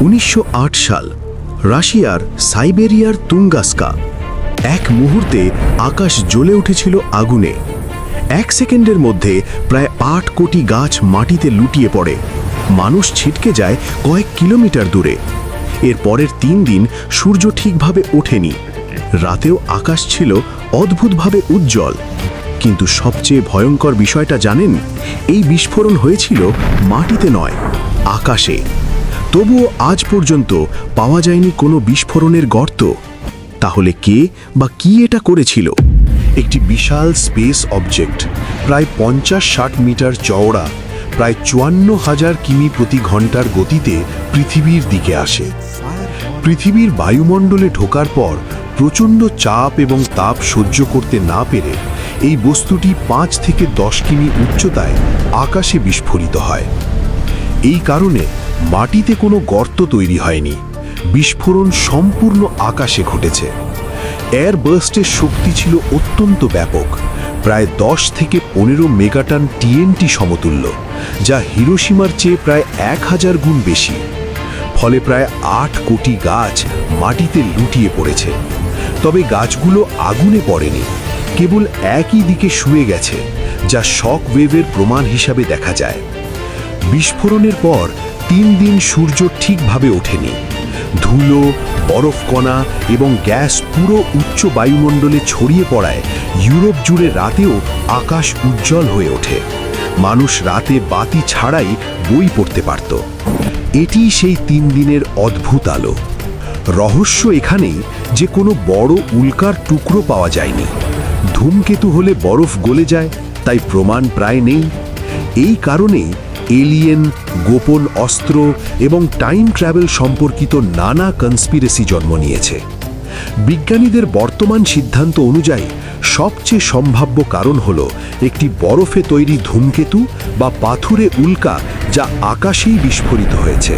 উনিশশো আট সাল রাশিয়ার সাইবেরিয়ার তুঙ্গাস্কা এক মুহূর্তে আকাশ জ্বলে উঠেছিল আগুনে। এক সেকেন্ডের মধ্যে প্রায় আট কোটি গাছ মাটিতে লুটিয়ে পড়ে। মানুষ ছিটকে যায় কয়েক কিলোমিটার দূরে। এর পরের তিন দিন সূর্য ঠিকভাবে ওঠেনি। রাতেও আকাশ ছিল অদ্ভুতভাবে উজ্জ্বল। কিন্তু সবচেয়ে ভয়ঙ্কর বিষয়টা জানেন, এই বিস্ফোরণ হয়েছিল মাটিতে নয়, আকাশে। তবুও আজ পর্যন্ত পাওয়া যায়নি কোনো বিস্ফোরণের গর্ত। তাহলে কে বা কি এটা করেছিল? একটি বিশাল স্পেস অবজেক্ট, প্রায় পঞ্চাশ ষাট মিটার চওড়া, প্রায় চুয়ান্ন হাজার কিমি প্রতি ঘণ্টার গতিতে পৃথিবীর দিকে আসে। পৃথিবীর বায়ুমণ্ডলে ঢোকার পর প্রচণ্ড চাপ এবং তাপ সহ্য করতে না পেরে এই বস্তুটি পাঁচ থেকে দশ কিমি উচ্চতায় আকাশে বিস্ফোরিত হয়। এই কারণে মাটিতে কোনো গর্ত তৈরি হয়নি। বিস্ফোরণ সম্পূর্ণ আকাশে ঘটেছে। এয়ার বার্স্টের শক্তি ছিল অত্যন্ত ব্যাপক। প্রায় দশ থেকে পনেরো মেগাটন টিএনটি সমতুল্য, যা হিরোসীমার চেয়ে প্রায় এক হাজার গুণ বেশি। ফলে প্রায় আট কোটি গাছ মাটিতে লুটিয়ে পড়েছে। তবে গাছগুলো আগুনে পড়েনি, কেবল একই দিকে শুয়ে গেছে, যা শক ওয়েভের প্রমাণ হিসাবে দেখা যায়। বিস্ফোরণের পর তিন দিন সূর্য ঠিকভাবে ওঠেনি। ধুলো বরফকণা এবং গ্যাস পুরো উচ্চ বায়ুমণ্ডলে ছড়িয়ে পড়ায় ইউরোপ জুড়ে রাতেও আকাশ উজ্জ্বল হয়ে ওঠে। মানুষ রাতে বাতি ছাড়াই বই পড়তে পারত। এটি সেই তিন দিনের অদ্ভুত আলো। রহস্য এখানেই যে কোনো বড় উল্কার টুকরো পাওয়া যায়নি। ধূমকেতু হলে বরফ গলে যায়, তাই প্রমাণ প্রায় নেই। এই কারণেই এলিয়েন গোপন অস্ত্র এবং টাইম ট্রাভেল সম্পর্কিত নানা কনস্পিরেসি জন্ম নিয়েছে। বিজ্ঞানীদের বর্তমান সিদ্ধান্ত অনুযায়ী, সবচেয়ে সম্ভাব্য কারণ হল একটি বরফে তৈরি ধূমকেতু বা পাথুরে উল্কা যা আকাশেই বিস্ফোরিত হয়েছে।